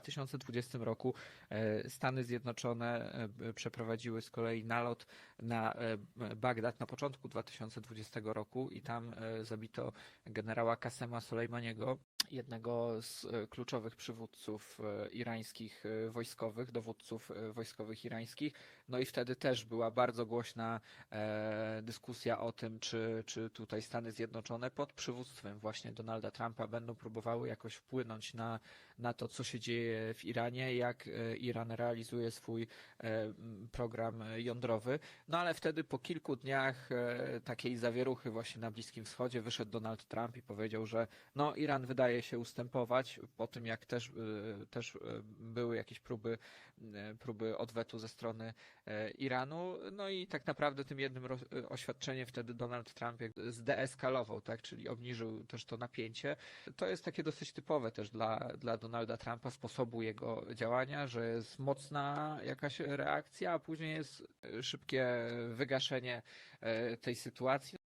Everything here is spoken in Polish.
2020 roku e, Stany Zjednoczone e, przeprowadziły z kolei nalot na e, Bagdad na początku 2020 roku i tam zabito generała Kasema Soleimaniego, jednego z e, kluczowych przywódców e, irańskich e, wojskowych, dowódców wojskowych irańskich. No i wtedy też była bardzo głośna dyskusja o tym, czy, czy tutaj Stany Zjednoczone pod przywództwem właśnie Donalda Trumpa będą próbowały jakoś wpłynąć na, na to, co się dzieje w Iranie, jak Iran realizuje swój program jądrowy. No ale wtedy po kilku dniach takiej zawieruchy właśnie na Bliskim Wschodzie wyszedł Donald Trump i powiedział, że no Iran wydaje się ustępować po tym, jak też, e, też e, były jakieś próby, e, próby odwetu ze strony Iranu. No i tak naprawdę tym jednym oświadczeniem wtedy Donald Trump zdeeskalował, tak, czyli obniżył też to napięcie. To jest takie dosyć typowe też dla, dla Donalda Trumpa, sposobu jego działania, że jest mocna jakaś reakcja, a później jest szybkie wygaszenie tej sytuacji.